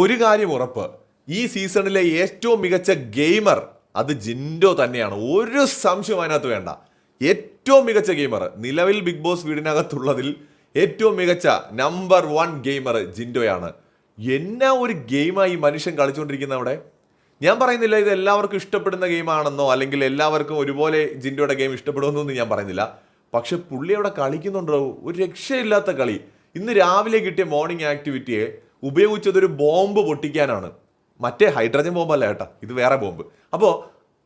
ഒരു കാര്യം ഉറപ്പ്. ഈ സീസണിലെ ഏറ്റവും മികച്ച ഗെയിമർ അത് ജിൻഡോ തന്നെയാണ്. ഒരു സംശയം അതിനകത്ത് വേണ്ട. ഏറ്റവും മികച്ച ഗെയിമർ നിലവിൽ ബിഗ് ബോസ് വീടിനകത്തുള്ളതിൽ ഏറ്റവും മികച്ച നമ്പർ വൺ ഗെയിമർ ജിൻഡോയാണ്. എന്നാ ഒരു ഗെയിമായി മനുഷ്യൻ കളിച്ചുകൊണ്ടിരിക്കുന്ന അവിടെ? ഞാൻ പറയുന്നില്ല ഇത് എല്ലാവർക്കും ഇഷ്ടപ്പെടുന്ന ഗെയിമാണെന്നോ അല്ലെങ്കിൽ എല്ലാവർക്കും ഒരുപോലെ ജിൻഡോയുടെ ഗെയിം ഇഷ്ടപ്പെടുമെന്നൊന്നും ഞാൻ പറയുന്നില്ല. പക്ഷെ പുള്ളി അവിടെ കളിക്കുന്നുണ്ടോ? ഒരു രക്ഷയില്ലാത്ത കളി. ഇന്ന് രാവിലെ കിട്ടിയ മോർണിംഗ് ആക്ടിവിറ്റിയെ ഉപയോഗിച്ചത് ഒരു ബോംബ് പൊട്ടിക്കാനാണ്. മറ്റേ ഹൈഡ്രജൻ ബോംബല്ല ഏട്ടാ ഇത് വേറെ ബോംബ്. അപ്പോൾ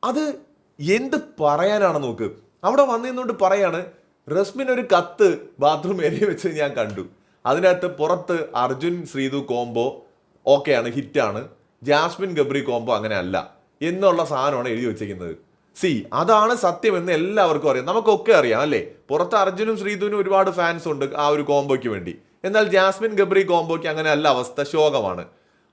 അത് എന്ത് പറയാനാണ് നോക്ക്. അവിടെ വന്നിരുന്നുകൊണ്ട് പറയാണ് റസ്മിൻ ഒരു കത്ത് ബാത്റൂം ഏരിയ വെച്ച് ഞാൻ കണ്ടു. അതിനകത്ത് പുറത്ത് അർജുൻ ശ്രീതു കോംബോ ഓക്കെയാണ് ഹിറ്റാണ്. ജാസ്മിൻ ഗബ്രി കോംബോ അങ്ങനെ അല്ല എന്നുള്ള സാധനമാണ് എഴുതി വെച്ചിരിക്കുന്നത്. സി അതാണ് സത്യം എന്ന് എല്ലാവർക്കും അറിയാം. നമുക്കൊക്കെ അറിയാം അല്ലേ? പുറത്ത് അർജുനും ശ്രീധുവിനും ഒരുപാട് ഫാൻസ് ഉണ്ട് ആ ഒരു കോംബോയ്ക്ക് വേണ്ടി. എന്നാൽ ജാസ്മിൻ ഗബ്രി കോംബോയ്ക്ക് അങ്ങനെ അല്ല അവസ്ഥ ശോകമാണ്.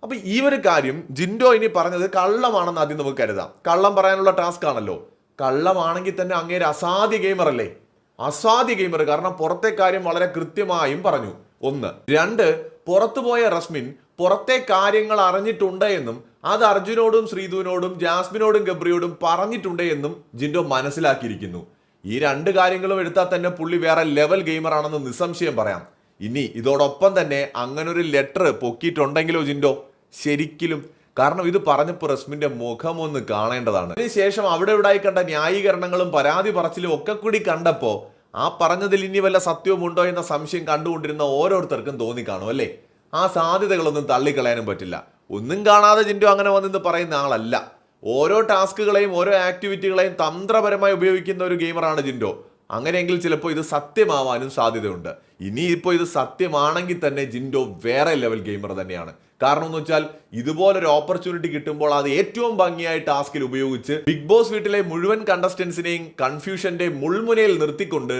അപ്പൊ ഈ ഒരു കാര്യം ജിൻഡോ ഇനി പറഞ്ഞത് കള്ളമാണെന്ന് ആദ്യം നമുക്ക് കരുതാം. കള്ളം പറയാനുള്ള ടാസ്ക് ആണല്ലോ. കള്ളമാണെങ്കിൽ തന്നെ അങ്ങേര് അസാധ്യ ഗെയിമർ അല്ലേ? അസാധ്യ ഗെയിമർ കാരണം പുറത്തെ കാര്യം വളരെ കൃത്യമായും പറഞ്ഞു. ഒന്ന്. രണ്ട് പുറത്തുപോയ റസ്മിൻ പുറത്തെ കാര്യങ്ങൾ അറിഞ്ഞിട്ടുണ്ട് എന്നും അത് അർജുനോടും ശ്രീധുവിനോടും ജാസ്മിനോടും ഗബ്രിയോടും പറഞ്ഞിട്ടുണ്ട് എന്നും ജിൻഡോ മനസ്സിലാക്കിയിരിക്കുന്നു. ഈ രണ്ട് കാര്യങ്ങളും എടുത്താൽ തന്നെ പുള്ളി വേറെ ലെവൽ ഗെയിമർ ആണെന്ന് നിസ്സംശയം പറയാം. ഇനി ഇതോടൊപ്പം തന്നെ അങ്ങനൊരു ലെറ്റർ പൊക്കിയിട്ടുണ്ടെങ്കിലോ ജിൻഡോ? ശരിക്കലും. കാരണം ഇത് പറഞ്ഞപ്പോൾ റസ്മിന്റെ മുഖം ഒന്ന് കാണേണ്ടതാണ്. അതിനുശേഷം അവിടെ ഇവിടായി കണ്ട ന്യായീകരണങ്ങളും പരാതി പറച്ചിലും ഒക്കെ കൂടി കണ്ടപ്പോൾ ആ പറഞ്ഞതിൽ ഇനി വല്ല സത്യവുമുണ്ടോ എന്ന സംശയം കണ്ടുകൊണ്ടിരുന്ന ഓരോരുത്തർക്കും തോന്നി കാണും അല്ലേ? ആ സാധ്യതകളൊന്നും തള്ളിക്കളയാനും പറ്റില്ല. ഒന്നും കാണാതെ ജിൻഡോ അങ്ങനെ വന്നെന്ന് പറയുന്ന ആളല്ല. ഓരോ ടാസ്കുകളെയും ഓരോ ആക്ടിവിറ്റികളെയും തന്ത്രപരമായി ഉപയോഗിക്കുന്ന ഒരു ഗെയിമറാണ് ജിൻഡോ. അങ്ങനെയെങ്കിൽ ചിലപ്പോൾ ഇത് സത്യമാവാനും സാധ്യതയുണ്ട്. ഇനിയിപ്പോൾ ഇത് സത്യമാണെങ്കിൽ തന്നെ ജിൻഡോ വേറെ ലെവൽ ഗെയിമർ തന്നെയാണ്. കാരണം എന്ന് വെച്ചാൽ ഇതുപോലൊരു ഓപ്പർച്യൂണിറ്റി കിട്ടുമ്പോൾ അത് ഏറ്റവും ഭംഗിയായി ടാസ്കിൽ ഉപയോഗിച്ച് ബിഗ് ബോസ് വീട്ടിലെ മുഴുവൻ കണ്ടസ്റ്റൻസിനെയും കൺഫ്യൂഷന്റെ മുൾമുനയിൽ നിർത്തിക്കൊണ്ട്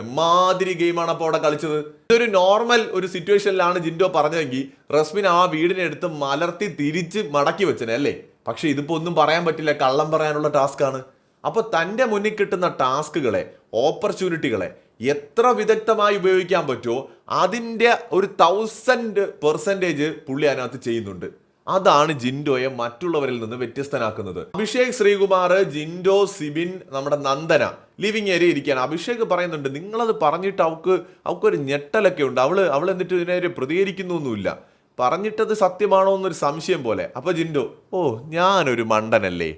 എമ്മാതിരി ഗെയിമാണ് അപ്പോൾ അവിടെ കളിച്ചത്. ഇതൊരു നോർമൽ ഒരു സിറ്റുവേഷനിലാണ് ജിൻഡോ പറഞ്ഞതെങ്കിൽ റസ്മിൻ ആ വീടിനെ എടുത്ത് മലർത്തി തിരിച്ച് മടക്കി വെച്ചനെ അല്ലേ? പക്ഷെ ഇതിപ്പോ ഒന്നും പറയാൻ പറ്റില്ല. കള്ളം പറയാനുള്ള ടാസ്ക് ആണ് അപ്പൊ തന്റെ മുന്നിൽ കിട്ടുന്ന ടാസ്കുകളെ ഓപ്പർച്യൂണിറ്റികളെ എത്ര വിദഗ്ധമായി ഉപയോഗിക്കാൻ പറ്റുമോ അതിന്റെ ഒരു തൗസൻഡ് പെർസെന്റേജ് പുള്ളി അതിനകത്ത് ചെയ്യുന്നുണ്ട്. അതാണ് ജിൻഡോയെ മറ്റുള്ളവരിൽ നിന്ന് വ്യത്യസ്തനാക്കുന്നത്. അഭിഷേക് ശ്രീകുമാർ ജിൻഡോ സിബിൻ നമ്മുടെ നന്ദന ലിവിങ് ഏരിയ ഇരിക്കുകയാണ്. അഭിഷേക് പറയുന്നുണ്ട് നിങ്ങളത് പറഞ്ഞിട്ട് അവൾക്ക് അവൾക്കൊരു ഞെട്ടലൊക്കെ ഉണ്ട്. അവൾ അവൾ എന്നിട്ട് ഇതിനെ പ്രതികരിക്കുന്നൊന്നുമില്ല. പറഞ്ഞിട്ടത് സത്യമാണോ എന്നൊരു സംശയം പോലെ. അപ്പോൾ ജിൻഡോ ഓ ഞാനൊരു മണ്ടനല്ലേ?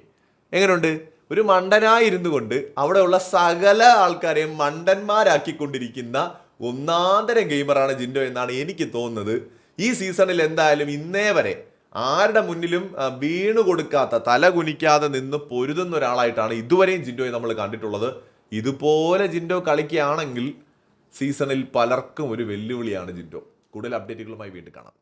എങ്ങനെയുണ്ട് ഒരു മണ്ടനായിരുന്നു കൊണ്ട് അവിടെയുള്ള സകല ആൾക്കാരെയും മണ്ടന്മാരാക്കിക്കൊണ്ടിരിക്കുന്ന ഒന്നാന്തരം ഗെയിമറാണ് ജിൻഡോ എന്നാണ് എനിക്ക് തോന്നുന്നത്. ഈ സീസണിൽ എന്തായാലും ഇന്നേ വരെ ആരുടെ മുന്നിലും വീണു കൊടുക്കാത്ത തല കുനിക്കാതെ നിന്ന് പൊരുതുന്ന ഒരാളായിട്ടാണ് ഇതുവരെയും ജിൻഡോയെ നമ്മൾ കണ്ടിട്ടുള്ളത്. ഇതുപോലെ ജിൻഡോ കളിക്കുകയാണെങ്കിൽ സീസണിൽ പലർക്കും ഒരു വെല്ലുവിളിയാണ് ജിൻഡോ. കൂടുതൽ അപ്ഡേറ്റുകളുമായി വീണ്ടും കാണാം.